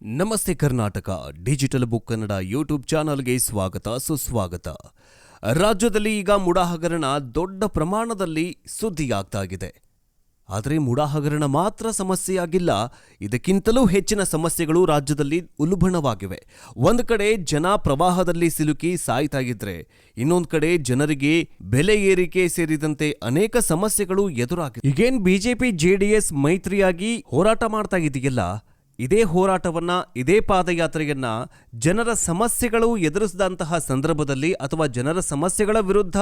ನಮಸ್ತೆ Karnataka digital book Kannada YouTube ಚಾನಲ್ಗೆ ಸ್ವಾಗತ, ಸುಸ್ವಾಗತ. ರಾಜ್ಯದಲ್ಲಿ ಈಗ ಮುಡಾಹಗರಣ ದೊಡ್ಡ ಪ್ರಮಾಣದಲ್ಲಿ ಸುದ್ದಿಯಾಗ್ತಾ ಇದೆ ಆದರೆ ಮುಡಾಹಗರಣ ಮಾತ್ರ ಸಮಸ್ಯೆಯಾಗಿಲ್ಲ, ಇದಕ್ಕಿಂತಲೂ ಹೆಚ್ಚಿನ ಸಮಸ್ಯೆಗಳು ರಾಜ್ಯದಲ್ಲಿ ಉಲ್ಬಣವಾಗಿವೆ. ಒಂದು ಕಡೆ ಜನ ಪ್ರವಾಹದಲ್ಲಿ ಸಿಲುಕಿ ಸಾಯ್ತಾ ಇದ್ರೆ, ಇನ್ನೊಂದು ಕಡೆ ಜನರಿಗೆ ಬೆಲೆ ಏರಿಕೆ ಸೇರಿದಂತೆ ಅನೇಕ ಸಮಸ್ಯೆಗಳು ಎದುರಾಗಿದೆ ಈಗೇನ್ ಬಿಜೆಪಿ ಜೆಡಿಎಸ್ ಮೈತ್ರಿಯಾಗಿ ಹೋರಾಟ ಮಾಡ್ತಾ ಇದೆಯಲ್ಲ ಇದೇ ಹೋರಾಟವನ್ನ, ಇದೇ ಪಾದಯಾತ್ರೆಯನ್ನ ಜನರ ಸಮಸ್ಯೆಗಳು ಎದುರಿಸಿದಂತಹ ಸಂದರ್ಭದಲ್ಲಿ ಅಥವಾ ಜನರ ಸಮಸ್ಯೆಗಳ ವಿರುದ್ಧ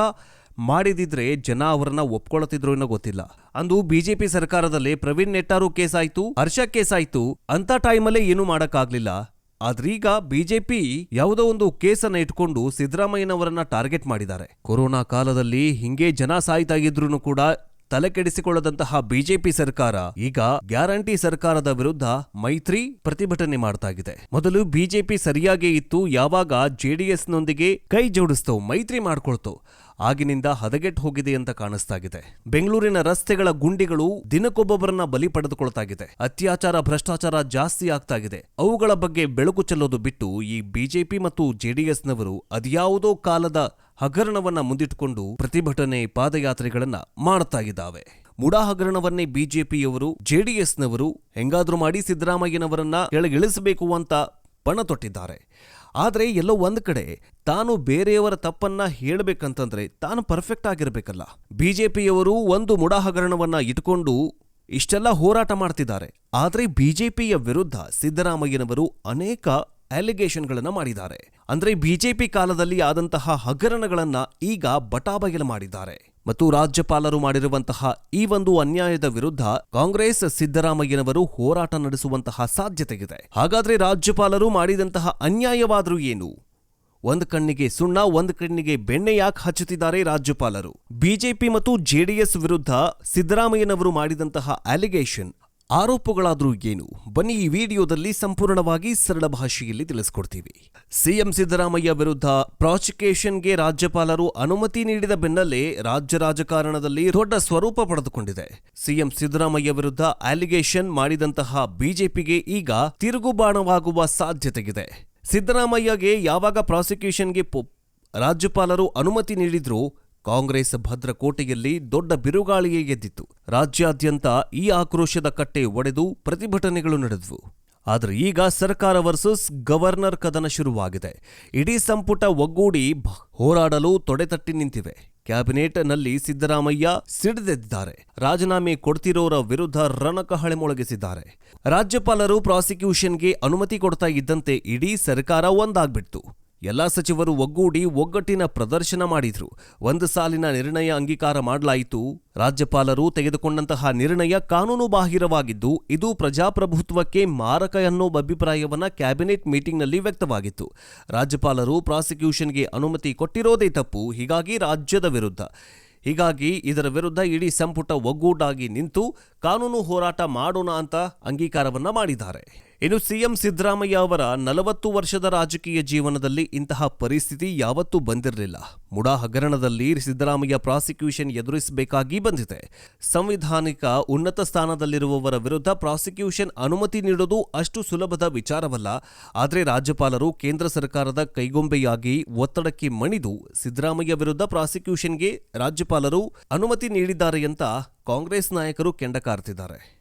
ಮಾಡಿದಿದ್ರೆ ಜನ ಅವರನ್ನ ಒಪ್ಕೊಳ್ತಿದ್ರು ಅನ್ನೋ ಗೊತ್ತಿಲ್ಲ. ಅಂದು ಬಿಜೆಪಿ ಸರ್ಕಾರದಲ್ಲಿ ಪ್ರವೀಣ್ ನೆಟ್ಟಾರು ಕೇಸ್ ಆಯ್ತು, ಹರ್ಷ ಕೇಸ್ ಆಯ್ತು. ಅಂತ ಟೈಮಲ್ಲೇ ಏನು ಮಾಡೋಕ್ಕಾಗಲಿಲ್ಲ. ಆದ್ರೀಗ ಬಿಜೆಪಿ ಯಾವುದೋ ಒಂದು ಕೇಸನ್ನ ಇಟ್ಕೊಂಡು ಸಿದ್ದರಾಮಯ್ಯನವರನ್ನ ಟಾರ್ಗೆಟ್ ಮಾಡಿದ್ದಾರೆ. ಕೊರೋನಾ ಕಾಲದಲ್ಲಿ ಹಿಂಗೆ ಜನ ಸಾಯ್ತಾ ಇದ್ರು ಕೂಡ ತಲೆ ಕೆಡಿಸಿಕೊಳ್ಳದಂತಹ ಬಿಜೆಪಿ ಸರ್ಕಾರ ಈಗ ಗ್ಯಾರಂಟಿ ಸರ್ಕಾರದ ವಿರುದ್ಧ ಮೈತ್ರಿ ಪ್ರತಿಭಟನೆ ಮಾಡ್ತಾ ಇದೆ ಮೊದಲು ಬಿಜೆಪಿ ಸರಿಯಾಗೇ ಇತ್ತು, ಯಾವಾಗ ಜೆಡಿಎಸ್ನೊಂದಿಗೆ ಕೈ ಜೋಡಿಸ್ತು, ಮೈತ್ರಿ ಮಾಡ್ಕೊಳ್ತು. ಆಗಿನಿಂದ ಹದಗೆಟ್ಟು ಹೋಗಿದೆ ಅಂತ ಕಾಣಿಸ್ತಾಗಿದೆ. ಬೆಂಗಳೂರಿನ ರಸ್ತೆಗಳ ಗುಂಡಿಗಳು ದಿನಕ್ಕೊಬ್ಬೊಬ್ಬರನ್ನ ಬಲಿ ಪಡೆದುಕೊಳ್ತಾಗಿದೆ. ಅತ್ಯಾಚಾರ, ಭ್ರಷ್ಟಾಚಾರ ಜಾಸ್ತಿ ಆಗ್ತಾಗಿದೆ. ಅವುಗಳ ಬಗ್ಗೆ ಬೆಳಕು ಚೆಲ್ಲೋದು ಬಿಟ್ಟು ಈ ಬಿಜೆಪಿ ಮತ್ತು ಜೆಡಿಎಸ್ನವರು ಅದ್ಯಾವುದೋ ಕಾಲದ ಹಗರಣವನ್ನ ಮುಂದಿಟ್ಟುಕೊಂಡು ಪ್ರತಿಭಟನೆ ಪಾದಯಾತ್ರೆಗಳನ್ನ ಮಾಡ್ತಾ ಇದ್ದಾವೆ ಮುಡಾ ಹಗರಣವನ್ನೇ ಬಿಜೆಪಿಯವರು, ಜೆಡಿಎಸ್ನವರು ಹೆಂಗಾದ್ರೂ ಮಾಡಿ ಸಿದ್ದರಾಮಯ್ಯನವರನ್ನ ಕೆಳಗಿಳಿಸಬೇಕು ಅಂತ ಪಣ ತೊಟ್ಟಿದ್ದಾರೆ. ಆದರೆ ಎಲ್ಲೋ ಒಂದು ಕಡೆ ತಾನು ಬೇರೆಯವರ ತಪ್ಪನ್ನ ಹೇಳ್ಬೇಕಂತಂದ್ರೆ ತಾನು ಪರ್ಫೆಕ್ಟ್ ಆಗಿರ್ಬೇಕಲ್ಲ. ಬಿಜೆಪಿಯವರು ಒಂದು ಮುಡಾಹಗರಣವನ್ನ ಇಟ್ಕೊಂಡು ಇಷ್ಟೆಲ್ಲ ಹೋರಾಟ ಮಾಡ್ತಿದ್ದಾರೆ. ಆದರೆ ಬಿಜೆಪಿಯ ವಿರುದ್ಧ ಸಿದ್ದರಾಮಯ್ಯನವರು ಅನೇಕ ಅಲಿಗೇಷನ್ಗಳನ್ನ ಮಾಡಿದ್ದಾರೆ. ಅಂದರೆ ಬಿಜೆಪಿ ಕಾಲದಲ್ಲಿ ಆದಂತಹ ಹಗರಣಗಳನ್ನು ಈಗ ಬಟಾಬಯಲು ಮಾಡಿದ್ದಾರೆ. ಮತ್ತು ರಾಜ್ಯಪಾಲರು ಮಾಡಿರುವಂತಹ ಈ ಒಂದು ಅನ್ಯಾಯದ ವಿರುದ್ಧ ಕಾಂಗ್ರೆಸ್ ಸಿದ್ದರಾಮಯ್ಯನವರು ಹೋರಾಟ ನಡೆಸುವಂತಹ ಸಾಧ್ಯತೆ ಇದೆ ಹಾಗಾದ್ರೆ ರಾಜ್ಯಪಾಲರು ಮಾಡಿದಂತಹ ಅನ್ಯಾಯವಾದರೂ ಏನು? ಒಂದು ಕಣ್ಣಿಗೆ ಸುಣ್ಣ, ಒಂದು ಕಣ್ಣಿಗೆ ಬೆಣ್ಣೆ ಯಾಕೆ ಹಚ್ಚುತ್ತಿದ್ದಾರೆ ರಾಜ್ಯಪಾಲರು? ಬಿಜೆಪಿ ಮತ್ತು ಜೆಡಿಎಸ್ ವಿರುದ್ಧ ಸಿದ್ದರಾಮಯ್ಯನವರು ಮಾಡಿದಂತಹ ಅಲಿಗೇಷನ್ ಆರೋಪಗಳಾದ್ರೂ ಏನು? ಬನ್ನಿ ಈ ವಿಡಿಯೋದಲ್ಲಿ ಸಂಪೂರ್ಣವಾಗಿ ಸರಳ ಭಾಷೆಯಲ್ಲಿ ತಿಳಿಸ್ಕೊಡ್ತೀವಿ. ಸಿಎಂ ಸಿದ್ದರಾಮಯ್ಯ ವಿರುದ್ಧ ಪ್ರಾಸಿಕ್ಯೂಷನ್ಗೆ ರಾಜ್ಯಪಾಲರು ಅನುಮತಿ ನೀಡಿದ ಬೆನ್ನಲ್ಲೇ ರಾಜ್ಯ ರಾಜಕಾರಣದಲ್ಲಿ ದೊಡ್ಡ ಸ್ವರೂಪ ಪಡೆದುಕೊಂಡಿದೆ. ಸಿಎಂ ಸಿದ್ದರಾಮಯ್ಯ ವಿರುದ್ಧ ಅಲಿಗೇಷನ್ ಮಾಡಿದಂತಹ ಬಿಜೆಪಿಗೆ ಈಗ ತಿರುಗುಬಾಣವಾಗುವ ಸಾಧ್ಯತೆಯಿದೆ ಸಿದ್ದರಾಮಯ್ಯಗೆ ಯಾವಾಗ ಪ್ರಾಸಿಕ್ಯೂಷನ್ಗೆ ರಾಜ್ಯಪಾಲರು ಅನುಮತಿ ನೀಡಿದ್ರು ಕಾಂಗ್ರೆಸ್ ಭದ್ರಕೋಟೆಯಲ್ಲಿ ದೊಡ್ಡ ಬಿರುಗಾಳಿಯೇ ಎದ್ದಿತ್ತು. ರಾಜ್ಯಾದ್ಯಂತ ಈ ಆಕ್ರೋಶದ ಕಟ್ಟೆ ಒಡೆದು ಪ್ರತಿಭಟನೆಗಳು ನಡೆದವು. ಆದರೆ ಈಗ ಸರ್ಕಾರ ವರ್ಸಸ್ ಗವರ್ನರ್ ಕದನ ಶುರುವಾಗಿದೆ. ಇಡೀ ಸಂಪುಟ ಒಗ್ಗೂಡಿ ಹೋರಾಡಲು ತೊಡೆತಟ್ಟಿ ನಿಂತಿವೆ. ಕ್ಯಾಬಿನೆಟ್ನಲ್ಲಿ ಸಿದ್ದರಾಮಯ್ಯ ಸಿಡಿದೆದ್ದಿದ್ದಾರೆ. ರಾಜೀನಾಮೆ ಕೊಡ್ತಿರೋರ ವಿರುದ್ಧ ರಣಕಹಳೆ ಮೊಳಗಿಸಿದ್ದಾರೆ ರಾಜ್ಯಪಾಲರು ಪ್ರಾಸಿಕ್ಯೂಷನ್ಗೆ ಅನುಮತಿ ಕೊಡ್ತಾ ಇದ್ದಂತೆ ಇಡೀ ಸರ್ಕಾರ ಒಂದಾಗ್ಬಿಡ್ತು. ಎಲ್ಲಾ ಸಚಿವರು ಒಗ್ಗೂಡಿ ಒಗ್ಗಟ್ಟಿನ ಪ್ರದರ್ಶನ ಮಾಡಿದ್ರು. ಒಂದು ಸಾಲಿನ ನಿರ್ಣಯ ಅಂಗೀಕಾರ ಮಾಡಲಾಯಿತು. ರಾಜ್ಯಪಾಲರು ತೆಗೆದುಕೊಂಡಂತಹ ನಿರ್ಣಯ ಕಾನೂನು ಬಾಹಿರವಾಗಿದ್ದು, ಇದು ಪ್ರಜಾಪ್ರಭುತ್ವಕ್ಕೆ ಮಾರಕ ಅನ್ನೋ ಅಭಿಪ್ರಾಯವನ್ನ ಕ್ಯಾಬಿನೆಟ್ ಮೀಟಿಂಗ್ನಲ್ಲಿ ವ್ಯಕ್ತವಾಗಿತ್ತು. ರಾಜ್ಯಪಾಲರು ಪ್ರಾಸಿಕ್ಯೂಷನ್ಗೆ ಅನುಮತಿ ಕೊಟ್ಟಿರೋದೇ ತಪ್ಪು, ಹೀಗಾಗಿ ರಾಜ್ಯದ ವಿರುದ್ಧ. ಹೀಗಾಗಿ ಇದರ ವಿರುದ್ಧ ಇಡೀ ಸಂಪುಟ ಒಗ್ಗೂಡಾಗಿ ನಿಂತು ಕಾನೂನು ಹೋರಾಟ ಮಾಡೋಣ ಅಂತ ಅಂಗೀಕಾರವನ್ನ ಮಾಡಿದ್ದಾರೆ. ಇನ್ನು ಸಿಎಂ ಸಿದ್ದರಾಮಯ್ಯ ಅವರ ನಲವತ್ತು ವರ್ಷದ ರಾಜಕೀಯ ಜೀವನದಲ್ಲಿ ಇಂತಹ ಪರಿಸ್ಥಿತಿ ಯಾವತ್ತೂ ಬಂದಿರಲಿಲ್ಲ. ಮುಡಾ ಹಗರಣದಲ್ಲಿ ಸಿದ್ದರಾಮಯ್ಯ ಪ್ರಾಸಿಕ್ಯೂಷನ್ ಎದುರಿಸಬೇಕಾಗಿ ಬಂದಿದೆ. ಸಂವಿಧಾನಿಕ ಉನ್ನತ ಸ್ಥಾನದಲ್ಲಿರುವವರ ವಿರುದ್ಧ ಪ್ರಾಸಿಕ್ಯೂಷನ್ ಅನುಮತಿ ನೀಡೋದು ಅಷ್ಟು ಸುಲಭದ ವಿಚಾರವಲ್ಲ. ಆದರೆ ರಾಜ್ಯಪಾಲರು ಕೇಂದ್ರ ಸರ್ಕಾರದ ಕೈಗೊಂಬೆಯಾಗಿ ಒತ್ತಡಕ್ಕೆ ಮಣಿದು ಸಿದ್ದರಾಮಯ್ಯ ವಿರುದ್ಧ ಪ್ರಾಸಿಕ್ಯೂಷನ್ಗೆ ರಾಜ್ಯಪಾಲರು ಅನುಮತಿ ನೀಡಿದ್ದಾರೆ ಅಂತ ಕಾಂಗ್ರೆಸ್ ನಾಯಕರು ಕೆಂಡ ಕಾರ್ತಿದ್ದಾರೆ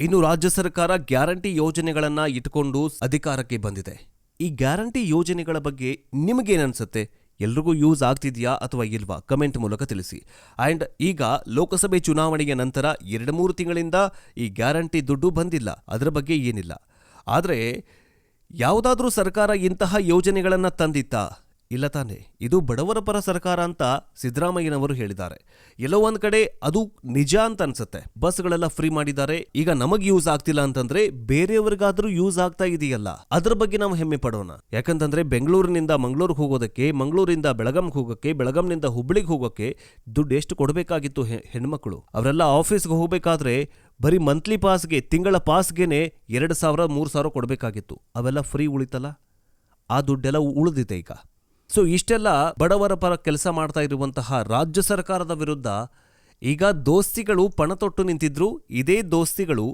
ಇನ್ನು ರಾಜ್ಯ ಸರ್ಕಾರ ಗ್ಯಾರಂಟಿ ಯೋಜನೆಗಳನ್ನ ಇಟ್ಕೊಂಡು ಅಧಿಕಾರಕ್ಕೆ ಬಂದಿದೆ. ಈ ಗ್ಯಾರಂಟಿ ಯೋಜನೆಗಳ ಬಗ್ಗೆ ನಿಮಗೇನನ್ಸುತ್ತೆ? ಎಲ್ರಿಗೂ ಯೂಸ್ ಆಗ್ತಿದೆಯಾ ಅಥವಾ ಇಲ್ವಾ? ಕಮೆಂಟ್ ಮೂಲಕ ತಿಳಿಸಿ. ಆ್ಯಂಡ್ ಈಗ ಲೋಕಸಭೆ ಚುನಾವಣೆಯ ನಂತರ ಎರಡು ಮೂರು ತಿಂಗಳಿಂದ ಈ ಗ್ಯಾರಂಟಿ ದುಡ್ಡು ಬಂದಿಲ್ಲ. ಅದರ ಬಗ್ಗೆ ಏನಿಲ್ಲ. ಆದರೆ, ಯಾವುದಾದ್ರೂ ಸರ್ಕಾರ ಇಂತಹ ಯೋಜನೆಗಳನ್ನು ತಂದಿತ್ತಾ? ಇಲ್ಲ ತಾನೆ, ಇದು ಬಡವರ ಪರ ಸರ್ಕಾರ ಅಂತ ಸಿದ್ದರಾಮಯ್ಯನವರು ಹೇಳಿದ್ದಾರೆ. ಎಲ್ಲೋ ಒಂದ್ ಕಡೆ ಅದು ನಿಜ ಅಂತ ಅನ್ಸುತ್ತೆ. ಬಸ್ಗಳೆಲ್ಲ ಫ್ರೀ ಮಾಡಿದ್ದಾರೆ, ಈಗ ನಮಗೆ ಯೂಸ್ ಆಗ್ತಿಲ್ಲ ಅಂತಂದ್ರೆ ಬೇರೆಯವ್ರಿಗಾದ್ರೂ ಯೂಸ್ ಆಗ್ತಾ ಇದೆಯಲ್ಲ, ಅದ್ರ ಬಗ್ಗೆ ನಾವು ಹೆಮ್ಮೆ ಪಡೋಣ. ಯಾಕಂತಂದ್ರೆ ಬೆಂಗಳೂರಿನಿಂದ ಮಂಗಳೂರಿಗೆ ಹೋಗೋದಕ್ಕೆ, ಮಂಗಳೂರಿಂದ ಬೆಳಗಾಂಗೆ ಹೋಗೋಕ್ಕೆ ಬೆಳಗಾಂನಿಂದ ಹುಬ್ಳಿಗೆ ಹೋಗೋಕ್ಕೆ ದುಡ್ಡು ಎಷ್ಟು ಕೊಡಬೇಕಾಗಿತ್ತು ಹೆಣ್ಮಕ್ಳು. ಅವರೆಲ್ಲ ಆಫೀಸ್ಗೆ ಹೋಗಬೇಕಾದ್ರೆ ಬರೀ ಮಂತ್ಲಿ ಪಾಸ್ಗೆ, ತಿಂಗಳ ಪಾಸ್ಗೆನೆ ಎರಡು ಸಾವಿರ, ಮೂರು ಸಾವಿರ ಕೊಡಬೇಕಾಗಿತ್ತು. ಅವೆಲ್ಲ ಫ್ರೀ ಉಳಿತಲ್ಲ? ಆ ದುಡ್ಡೆಲ್ಲ ಉಳಿದಿದೆ ಈಗ. ಸೊ ಇಷ್ಟೆಲ್ಲ ಬಡವರ ಪರ ಕೆಲಸ ಮಾಡ್ತಾ ಇರುವಂತಹ ರಾಜ್ಯ ಸರ್ಕಾರದ ವಿರುದ್ಧ ಈಗ ದೋಸ್ತಿಗಳು ಪಣ ತೊಟ್ಟು ನಿಂತಿದ್ರು. ಇದೇ ದೋಸ್ತಿಗಳು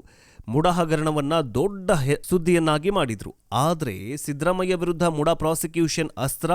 ಮುಡಾ ಹಗರಣವನ್ನು ದೊಡ್ಡ ಸುದ್ದಿಯನ್ನಾಗಿ ಮಾಡಿದ್ರು. ಆದರೆ ಸಿದ್ದರಾಮಯ್ಯ ವಿರುದ್ಧ ಮುಡಾ ಪ್ರಾಸಿಕ್ಯೂಷನ್ ಅಸ್ತ್ರ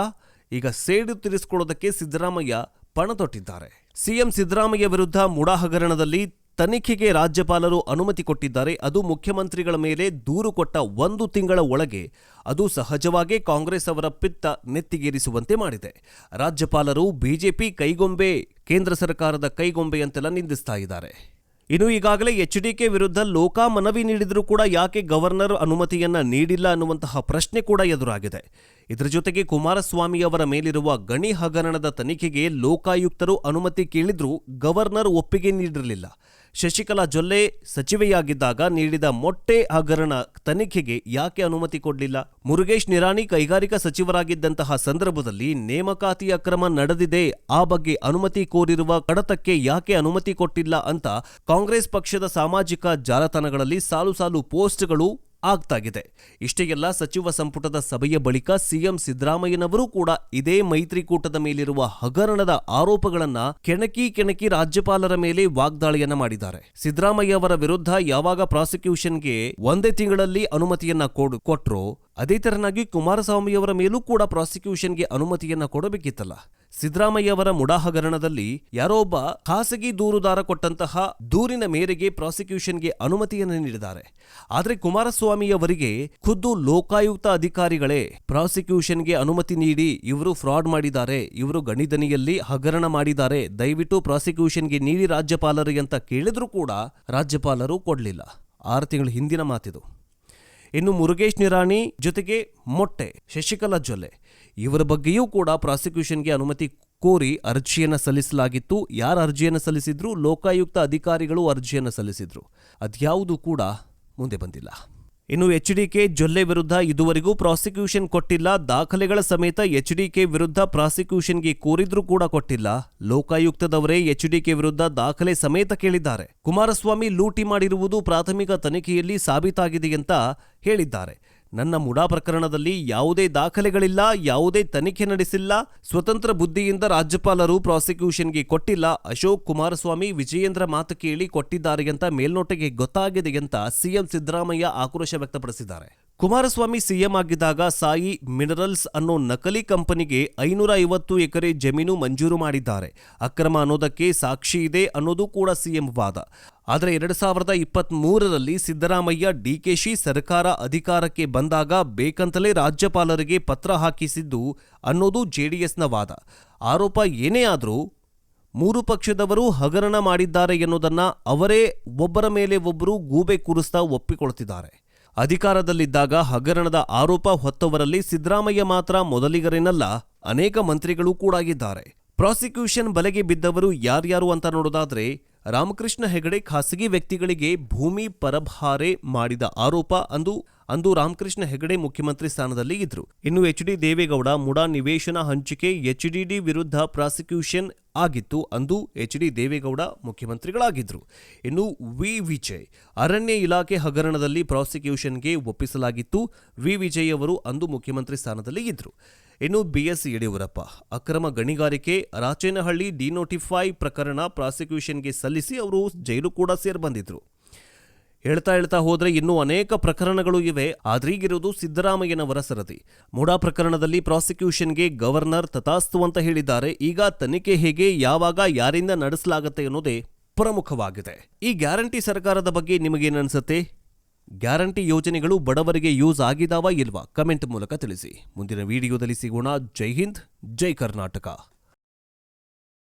ಈಗ ಸೇಡು ತೀರಿಸಿಕೊಳ್ಳೋದಕ್ಕೆ ಸಿದ್ದರಾಮಯ್ಯ ಪಣ ತೊಟ್ಟಿದ್ದಾರೆ ಸಿಎಂ ಸಿದ್ದರಾಮಯ್ಯ ವಿರುದ್ಧ ಮುಡ ಹಗರಣದಲ್ಲಿ ತನಿಖೆಗೆ ರಾಜ್ಯಪಾಲರು ಅನುಮತಿ ಕೊಟ್ಟಿದ್ದಾರೆ. ಅದು ಮುಖ್ಯಮಂತ್ರಿಗಳ ಮೇಲೆ ದೂರು ಕೊಟ್ಟ ಒಂದು ತಿಂಗಳ ಒಳಗೆ. ಅದು ಸಹಜವಾಗೇ ಕಾಂಗ್ರೆಸ್ ಅವರ ಪಿತ್ತ ನೆತ್ತಿಗೇರಿಸುವಂತೆ ಮಾಡಿದೆ. ರಾಜ್ಯಪಾಲರು ಬಿಜೆಪಿ ಕೈಗೊಂಬೆ, ಕೇಂದ್ರ ಸರ್ಕಾರದ ಕೈಗೊಂಬೆಯಂತೆಲ್ಲ ನಿಂದಿಸ್ತಾ ಇದ್ದಾರೆ. ಇನ್ನು ಈಗಾಗಲೇ ಎಚ್ ಡಿ ಕೆ ವಿರುದ್ಧ ಲೋಕಾಮನವಿ ನೀಡಿದರೂ ಕೂಡ ಯಾಕೆ ಗವರ್ನರ್ ಅನುಮತಿಯನ್ನ ನೀಡಿಲ್ಲ ಅನ್ನುವಂತಹ ಪ್ರಶ್ನೆ ಕೂಡ ಎದುರಾಗಿದೆ. ಇದರ ಜೊತೆಗೆ ಕುಮಾರಸ್ವಾಮಿ ಅವರ ಮೇಲಿರುವ ಗಣಿ ಹಗರಣದ ತನಿಖೆಗೆ ಲೋಕಾಯುಕ್ತರು ಅನುಮತಿ ಕೇಳಿದ್ರೂ ಗವರ್ನರ್ ಒಪ್ಪಿಗೆ ನೀಡಿರಲಿಲ್ಲ. ಶಶಿಕಲಾ ಜೊಲ್ಲೆ ಸಚಿವೆಯಾಗಿದ್ದಾಗ ನೀಡಿದ ಮೊಟ್ಟೆ ಹಗರಣ ತನಿಖೆಗೆ ಯಾಕೆ ಅನುಮತಿ ಕೊಡಲಿಲ್ಲ? ಮುರುಗೇಶ್ ನಿರಾಣಿ ಕೈಗಾರಿಕಾ ಸಚಿವರಾಗಿದ್ದಂತಹ ಸಂದರ್ಭದಲ್ಲಿ ನೇಮಕಾತಿ ಅಕ್ರಮ ನಡೆದಿದೆ, ಆ ಬಗ್ಗೆ ಅನುಮತಿ ಕೋರಿರುವ ಕಡತಕ್ಕೆ ಯಾಕೆ ಅನುಮತಿ ಕೊಟ್ಟಿಲ್ಲ ಅಂತ ಕಾಂಗ್ರೆಸ್ ಪಕ್ಷದ ಸಾಮಾಜಿಕ ಜಾಲತಾಣಗಳಲ್ಲಿ ಸಾಲು ಸಾಲು ಪೋಸ್ಟ್ಗಳು ಆಗ್ತಾಗಿದೆ. ಇಷ್ಟೇ ಎಲ್ಲ ಸಚಿವ ಸಂಪುಟದ ಸಭೆಯ ಬಳಿಕ ಸಿಎಂ ಸಿದ್ದರಾಮಯ್ಯನವರು ಕೂಡ ಇದೇ ಮೈತ್ರಿಕೂಟದ ಮೇಲಿರುವ ಹಗರಣದ ಆರೋಪಗಳನ್ನ ಕೆಣಕಿ ಕೆಣಕಿ ರಾಜ್ಯಪಾಲರ ಮೇಲೆ ವಾಗ್ದಾಳಿಯನ್ನ ಮಾಡಿದ್ದಾರೆ. ಸಿದ್ದರಾಮಯ್ಯ ಅವರ ವಿರುದ್ಧ ಯಾವಾಗ ಪ್ರಾಸಿಕ್ಯೂಷನ್ಗೆ ಒಂದೇ ತಿಂಗಳಲ್ಲಿ ಅನುಮತಿಯನ್ನ ಕೊಡ್- ಕೊಟ್ರೋ, ಅದೇ ತರನಾಗಿ ಕುಮಾರಸ್ವಾಮಿಯವರ ಮೇಲೂ ಕೂಡ ಪ್ರಾಸಿಕ್ಯೂಷನ್ಗೆ ಅನುಮತಿಯನ್ನ ಕೊಡಬೇಕಿತ್ತಲ್ಲ. ಸಿದ್ದರಾಮಯ್ಯ ಅವರ ಮುಡಾ ಹಗರಣದಲ್ಲಿ ಯಾರೋ ಖಾಸಗಿ ದೂರುದಾರ ಕೊಟ್ಟಂತಹ ದೂರಿನ ಮೇರೆಗೆ ಪ್ರಾಸಿಕ್ಯೂಷನ್ಗೆ ಅನುಮತಿಯನ್ನು ನೀಡಿದ್ದಾರೆ. ಆದರೆ ಕುಮಾರಸ್ವಾಮಿಯವರಿಗೆ ಖುದ್ದು ಲೋಕಾಯುಕ್ತ ಅಧಿಕಾರಿಗಳೇ ಪ್ರಾಸಿಕ್ಯೂಷನ್ಗೆ ಅನುಮತಿ ನೀಡಿ ಇವರು ಫ್ರಾಡ್ ಮಾಡಿದ್ದಾರೆ, ಇವರು ಗಣಿದನಿಯಲ್ಲಿ ಹಗರಣ ಮಾಡಿದ್ದಾರೆ, ದಯವಿಟ್ಟು ಪ್ರಾಸಿಕ್ಯೂಷನ್ಗೆ ನೀಡಿ ರಾಜ್ಯಪಾಲರು ಅಂತ ಕೇಳಿದ್ರೂ ಕೂಡ ರಾಜ್ಯಪಾಲರು ಕೊಡಲಿಲ್ಲ. ಆರು ತಿಂಗಳ ಹಿಂದಿನ ಮಾತಿದು. ಇನ್ನು ಮುರುಗೇಶ್ ನಿರಾಣಿ ಜೊತೆಗೆ ಮೊಟ್ಟೆ, ಶಶಿಕಲಾ ಜೊಲ್ಲೆ ಇವರ ಬಗ್ಗೆಯೂ ಕೂಡ ಪ್ರಾಸಿಕ್ಯೂಷನ್ಗೆ ಅನುಮತಿ ಕೋರಿ ಅರ್ಜಿಯನ್ನು ಸಲ್ಲಿಸಲಾಗಿತ್ತು. ಯಾರು ಅರ್ಜಿಯನ್ನು ಸಲ್ಲಿಸಿದ್ರು? ಲೋಕಾಯುಕ್ತ ಅಧಿಕಾರಿಗಳು ಅರ್ಜಿಯನ್ನು ಸಲ್ಲಿಸಿದ್ರು. ಅದ್ಯಾವುದೂ ಕೂಡ ಮುಂದೆ ಬಂದಿಲ್ಲ. ಇನ್ನು ಎಚ್ ಡಿ ಕೆ ಜೊಲ್ಲೆ ವಿರುದ್ಧ ಇದುವರೆಗೂ ಪ್ರಾಸಿಕ್ಯೂಷನ್ ಕೊಟ್ಟಿಲ್ಲ. ದಾಖಲೆಗಳ ಸಮೇತ ಎಚ್ ಡಿ ಕೆ ವಿರುದ್ಧ ಪ್ರಾಸಿಕ್ಯೂಷನ್ಗೆ ಕೋರಿದ್ರೂ ಕೂಡ ಕೊಟ್ಟಿಲ್ಲ. ಲೋಕಾಯುಕ್ತದವರೇ ಎಚ್ ಡಿ ಕೆ ವಿರುದ್ಧ ದಾಖಲೆ ಸಮೇತ ಕೇಳಿದ್ದಾರೆ. ಕುಮಾರಸ್ವಾಮಿ ಲೂಟಿ ಮಾಡಿರುವುದು ಪ್ರಾಥಮಿಕ ತನಿಖೆಯಲ್ಲಿ ಸಾಬೀತಾಗಿದೆ ಅಂತ ಹೇಳಿದ್ದಾರೆ. ನನ್ನ ಮುಡಾ ಪ್ರಕರಣದಲ್ಲಿ ಯಾವುದೇ ದಾಖಲೆಗಳಿಲ್ಲ, ಯಾವುದೇ ತನಿಖೆ ನಡೆಸಿಲ್ಲ, ಸ್ವತಂತ್ರ ಬುದ್ಧಿಯಿಂದ ರಾಜ್ಯಪಾಲರು ಪ್ರಾಸಿಕ್ಯೂಷನ್ಗೆ ಕೊಟ್ಟಿಲ್ಲ. ಅಶೋಕ್ ಕುಮಾರಸ್ವಾಮಿ ವಿಜಯೇಂದ್ರ ಮಾತು ಕೇಳಿ ಕೊಟ್ಟಿದ್ದಾರೆ ಅಂತ ಮೇಲ್ನೋಟಕ್ಕೆ ಗೊತ್ತಾಗಿದೆ ಅಂತ ಸಿಎಂ ಸಿದ್ದರಾಮಯ್ಯ ಆಕ್ರೋಶ ವ್ಯಕ್ತಪಡಿಸಿದ್ದಾರೆ. ಕುಮಾರಸ್ವಾಮಿ ಸಿಎಂ ಆಗಿದ್ದಾಗ ಸಾಯಿ ಮಿನರಲ್ಸ್ ಅನ್ನೋ ನಕಲಿ ಕಂಪನಿಗೆ ಐನೂರ ಐವತ್ತು ಎಕರೆ ಜಮೀನು ಮಂಜೂರು ಮಾಡಿದ್ದಾರೆ. ಅಕ್ರಮ ಅನ್ನೋದಕ್ಕೆ ಸಾಕ್ಷಿ ಇದೆ ಅನ್ನೋದು ಕೂಡ ಸಿಎಂ ವಾದ. ಆದರೆ ಎರಡು ಸಾವಿರದ ಇಪ್ಪತ್ತ್ ಮೂರರಲ್ಲಿ ಸಿದ್ದರಾಮಯ್ಯ ಡಿಕೆಶಿ ಸರ್ಕಾರ ಅಧಿಕಾರಕ್ಕೆ ಬಂದಾಗ ಬೇಕಂತಲೇ ರಾಜ್ಯಪಾಲರಿಗೆ ಪತ್ರ ಹಾಕಿಸಿದ್ದು ಅನ್ನೋದು ಜೆಡಿಎಸ್ನ ವಾದ. ಆರೋಪ ಏನೇ ಆದರೂ ಮೂರು ಪಕ್ಷದವರು ಹಗರಣ ಮಾಡಿದ್ದಾರೆ ಎನ್ನುವುದನ್ನು ಅವರೇ ಒಬ್ಬರ ಮೇಲೆ ಒಬ್ಬರು ಗೂಬೆ ಕೂರಿಸ್ತಾ ಒಪ್ಪಿಕೊಳ್ತಿದ್ದಾರೆ. ಅಧಿಕಾರದಲ್ಲಿದ್ದಾಗ ಹಗರಣದ ಆರೋಪ ಹೊತ್ತವರಲ್ಲಿ ಸಿದ್ದರಾಮಯ್ಯ ಮಾತ್ರ ಮೊದಲಿಗರೇನಲ್ಲ, ಅನೇಕ ಮಂತ್ರಿಗಳು ಕೂಡ ಆಗಿದ್ದಾರೆ. ಪ್ರಾಸಿಕ್ಯೂಷನ್ ಬಲೆಗೆ ಬಿದ್ದವರು ಯಾರ್ಯಾರು ಅಂತ ನೋಡೋದಾದ್ರೆ, ರಾಮಕೃಷ್ಣ ಹೆಗಡೆ ಖಾಸಗಿ ವ್ಯಕ್ತಿಗಳಿಗೆ ಭೂಮಿ ಪರಭಾರೆ ಮಾಡಿದ ಆರೋಪ ಅಂದು ಅಂದು ರಾಮಕೃಷ್ಣ ಹೆಗಡೆ ಮುಖ್ಯಮಂತ್ರಿ ಸ್ಥಾನದಲ್ಲಿ ಇದ್ರು. ಇನ್ನು ಎಚ್ ಡಿ ದೇವೇಗೌಡ ಮುಡಾ ನಿವೇಶನ ಹಂಚಿಕೆ, ಎಚ್ ಡಿ ಡಿ ವಿರುದ್ಧ ಪ್ರಾಸಿಕ್ಯೂಷನ್ ಆಗಿತ್ತು ಅಂದು ಎಚ್ ಡಿ ದೇವೇಗೌಡ ಮುಖ್ಯಮಂತ್ರಿಗಳಾಗಿದ್ದರು ಇನ್ನು ವಿ ವಿಜಯ್, ಅರಣ್ಯ ಇಲಾಖೆ ಹಗರಣದಲ್ಲಿ ಪ್ರಾಸಿಕ್ಯೂಷನ್ಗೆ ಒಪ್ಪಿಸಲಾಗಿತ್ತು. ವಿ ವಿಜಯ್ ಅವರು ಅಂದು ಮುಖ್ಯಮಂತ್ರಿ ಸ್ಥಾನದಲ್ಲಿ ಇದ್ದರು ಇನ್ನು ಬಿಎಸ್ ಯಡಿಯೂರಪ್ಪ, ಅಕ್ರಮ ಗಣಿಗಾರಿಕೆ, ರಾಚೇನಹಳ್ಳಿ ಡಿನೋಟಿಫೈ ಪ್ರಕರಣ ಪ್ರಾಸಿಕ್ಯೂಷನ್ಗೆ ಸಲ್ಲಿಸಿ ಅವರು ಜೈಲು ಕೂಡ ಸೇರ್ಬಂದಿದ್ರು. ಹೇಳ್ತಾ ಹೇಳ್ತಾ ಹೋದ್ರೆ ಇನ್ನೂ ಅನೇಕ ಪ್ರಕರಣಗಳು ಇವೆ. ಆದ್ರೀಗಿರೋದು ಸಿದ್ದರಾಮಯ್ಯನವರ ಸರದಿ. ಮೂಡಾ ಪ್ರಕರಣದಲ್ಲಿ ಪ್ರಾಸಿಕ್ಯೂಷನ್ಗೆ ಗವರ್ನರ್ ತಥಾಸ್ತು ಅಂತ ಹೇಳಿದ್ದಾರೆ. ಈಗ ತನಿಖೆ ಹೇಗೆ, ಯಾವಾಗ, ಯಾರಿಂದ ನಡೆಸಲಾಗುತ್ತೆ ಅನ್ನೋದೇ ಪ್ರಮುಖವಾಗಿದೆ. ಈ ಗ್ಯಾರಂಟಿ ಸರ್ಕಾರದ ಬಗ್ಗೆ ನಿಮಗೇನನ್ಸುತ್ತೆ? ಗ್ಯಾರಂಟಿ ಯೋಜನೆಗಳು ಬಡವರಿಗೆ ಯೂಸ್ ಆಗಿದಾವಾ ಇಲ್ವಾ? ಕಮೆಂಟ್ ಮೂಲಕ ತಿಳಿಸಿ. ಮುಂದಿನ ವಿಡಿಯೋದಲ್ಲಿ ಸಿಗೋಣ. ಜೈ ಹಿಂದ್, ಜೈ ಕರ್ನಾಟಕ.